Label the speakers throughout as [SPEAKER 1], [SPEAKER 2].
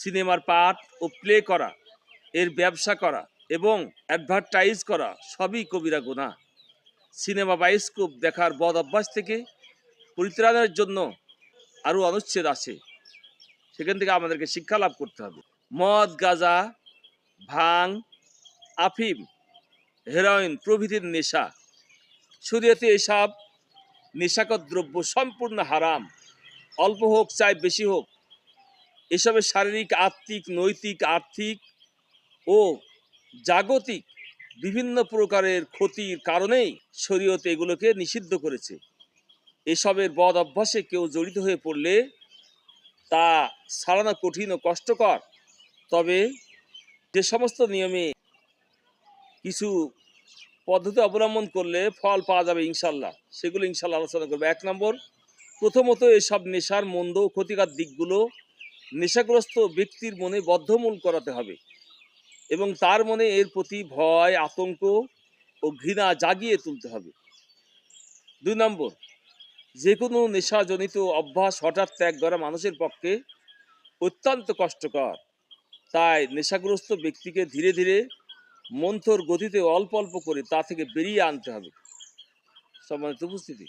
[SPEAKER 1] সিনেমার পার্ট ও প্লে করা, এর ব্যবসা করা এবং অ্যাডভার্টাইজ করা সবই কবিরা গুণা। সিনেমা বায়োস্কোপ দেখার বদ অভ্যাস থেকে পরিত্রাণের জন্য আরও অনুচ্ছেদ আছে। সেখান থেকে আমাদেরকে শিক্ষা লাভ করতে হবে। মদ, গাজা, ভাং, আফিম হেরোইন প্রভৃতির নেশা। শরীয়তে এসব নেশাকর দ্রব্য সম্পূর্ণ হারাম। অল্প হোক, চাই বেশি হোক এসবের শারীরিক, আত্মিক, নৈতিক, আর্থিক ও জাগতিক বিভিন্ন প্রকারের ক্ষতির কারণেই শরীয়তে এগুলোকে নিষিদ্ধ করেছে। এসবের বদ অভ্যাসে কেউ জড়িত হয়ে পড়লে তা সারানো কঠিন ও কষ্টকর। তবে যে সমস্ত নিয়মে কিছু পদ্ধতি অবলম্বন করলে ফল পাওয়া যাবে ইনশাল্লাহ। সেগুলো ইনশাল্লাহ আলোচনা করবে। এক নম্বর, প্রথমত এসব নেশার, মন্দ ক্ষতিকার দিকগুলো নেশাগ্রস্ত ব্যক্তির মনে বদ্ধমূল করাতে হবে এবং তার মনে এর প্রতি ভয়, আতঙ্ক ও ঘৃণা জাগিয়ে তুলতে হবে। দুই নম্বর যে কোনো নেশাজনিত অভ্যাস হঠাৎ ত্যাগ করা মানুষের পক্ষে অত্যন্ত কষ্টকর। তাই নেশাগ্রস্ত ব্যক্তিকে ধীরে ধীরে মন্থর গতিতে অল্প অল্প করে তা থেকে বেরিয়ে আনতে হবে। সম্মানিত উপস্থিতি।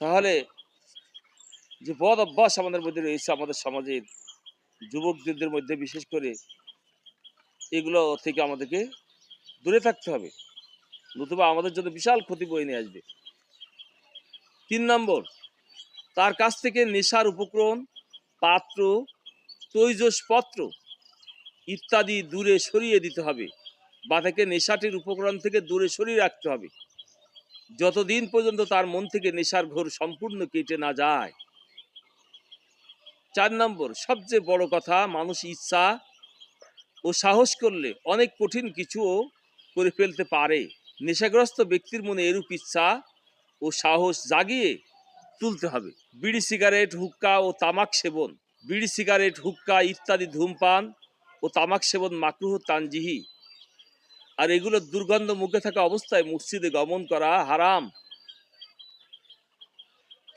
[SPEAKER 1] তাহলে যে বদ অভ্যাস আমাদের মধ্যে রয়েছে, আমাদের সমাজের যুবকদের মধ্যে, বিশেষ করে এগুলো থেকে আমাদেরকে দূরে থাকতে হবে। নতুবা আমাদের জন্য বিশাল ক্ষতি বয়ে নিয়ে আসবে। তিন নম্বর, তার কাছ থেকে নেশার উপকরণ পাত্র, তৈজসপত্র ইত্যাদি দূরে সরিয়ে দিতে হবে। বা তাকে নেশাটির উপকরণ থেকে দূরে সরিয়ে রাখতে হবে। যতদিন পর্যন্ত তার মন থেকে নেশার ঘোর সম্পূর্ণ কেটে না যায় চার নম্বর, সবচেয়ে বড় কথা, মানুষ ইচ্ছা ও সাহস করলে অনেক কঠিন কিছুও করে ফেলতে পারে। নেশাগ্রস্ত ব্যক্তির মনে এরূপ ইচ্ছা ও সাহস জাগিয়ে তুলতে হবে। বিড়ি সিগারেট, হুক্কা ও তামাক সেবন। বিড়ি সিগারেট, হুক্কা ইত্যাদি ধূমপান ও তামাক সেবন মাকরুহ তানজিহি। আর এগুলো দুর্গন্ধ মুখে থাকা অবস্থায় মসজিদে গমন করা হারাম।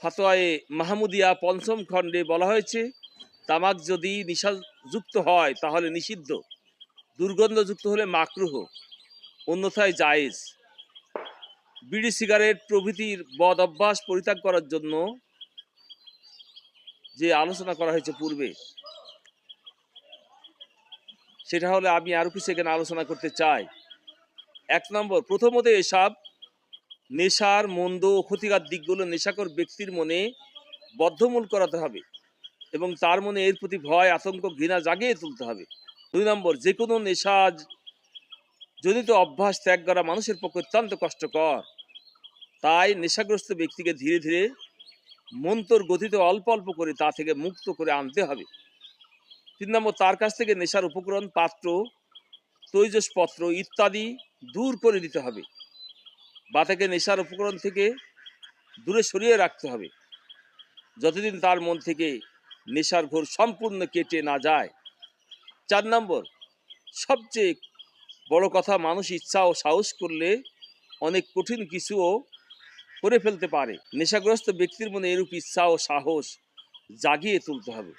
[SPEAKER 1] ফাতোয়ায়ে মাহমুদিয়া পঞ্চম খণ্ডে বলা হয়েছে, তামাক যদি নিশাযুক্ত হয়, তাহলে নিষিদ্ধ। দুর্গন্ধযুক্ত হলে মাকরুহ, অন্যথায় জায়েজ। বিড়ি সিগারেট প্রভৃতির বদ অভ্যাস পরিত্যাগ করার জন্য যে আলোচনা করা হয়েছে পূর্বে, সেটা হলে আমি আরও কিছু এখানে আলোচনা করতে চাই। এক নম্বর, প্রথমত এসব নেশার, মন্দ ক্ষতিকার দিকগুলো নেশাকর ব্যক্তির মনে বদ্ধমূল করাতে হবে এবং তার মনে এর প্রতি ভয়, আতঙ্ক, ঘৃণা জাগিয়ে তুলতে হবে। দুই নম্বর যে কোনো নেশা জনিত অভ্যাস ত্যাগ করা মানুষের পক্ষে অত্যন্ত কষ্টকর। তাই নেশাগ্রস্ত ব্যক্তিকে ধীরে ধীরে মন্তর গতিতে অল্প অল্প করে তা থেকে মুক্ত করে আনতে হবে। তিন নম্বর, তার কাছ থেকে নেশার উপকরণ, পাত্র, তৈজসপত্র ইত্যাদি দূর করে দিতে হবে। বা তাকে নেশার উপকরণ থেকে দূরে সরিয়ে রাখতে হবে। যতদিন তার মন থেকে নেশার ঘোর সম্পূর্ণ কেটে না যায়, চার নম্বর, সবচেয়ে বড় কথা মানুষ ইচ্ছা ও সাহস করলে অনেক কঠিন কিছুও করে ফেলতে পারে। নেশাগ্রস্ত ব্যক্তির মনে এরূপ ইচ্ছা ও সাহস জাগিয়ে তুলতে হবে।